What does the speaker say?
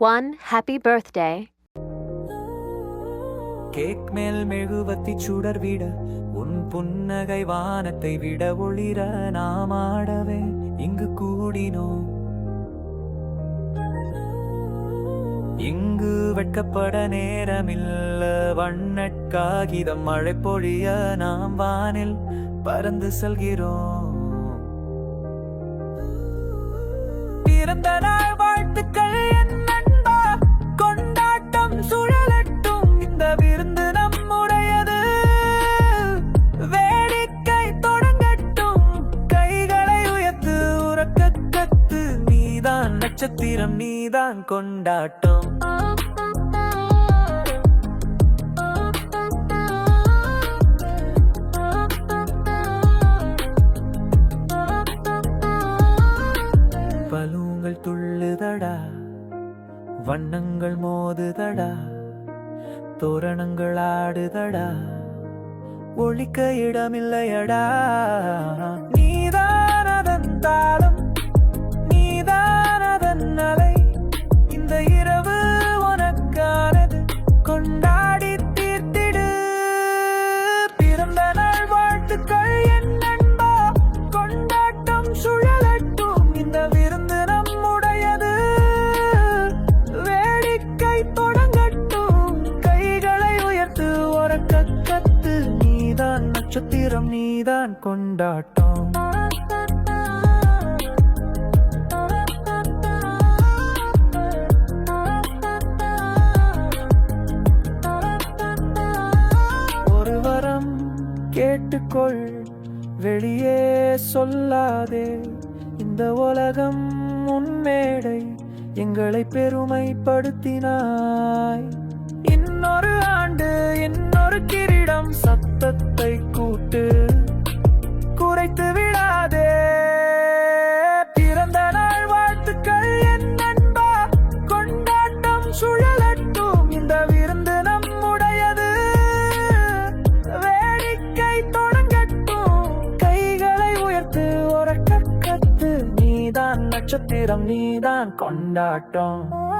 One happy birthday. Cake மேல் மெழுவத்தி சுடர் விட உன் புன்னகை வானத்தை விட ஒளிர நாம் ஆடவே இங்கு கூடினோம் இங்கு வெட்கப்பட நேரமில்ல வண்ணட் காகிதம் மழை பொழிய நாம் வானில் பறந்து செல்கிறோம் பிறந்த நாள் நட்சத்திரம் நீதான் கொண்டாட்டம். பலூங்கள் துள்ளுதடா வண்ணங்கள் மோதுதடா தோரணங்கள் ஆடுதடா ஒழிக்க இடமில்லையடா. நீதான் அதன் தாள நட்சத்திரம் நீதான் கொண்டாட்டம். ஒரு வரம் கேட்டுக்கொள் வெளியே சொல்லாதே. இந்த உலகம் உன்மேடை எங்களை பெருமைப்படுத்தினாய். இன்னொரு ஆண்டு இன்னொரு கிரீடம் சத்தத்தை உறக்க கத்து நட்சத்திரம் நீதான் கொண்டாட்டம்.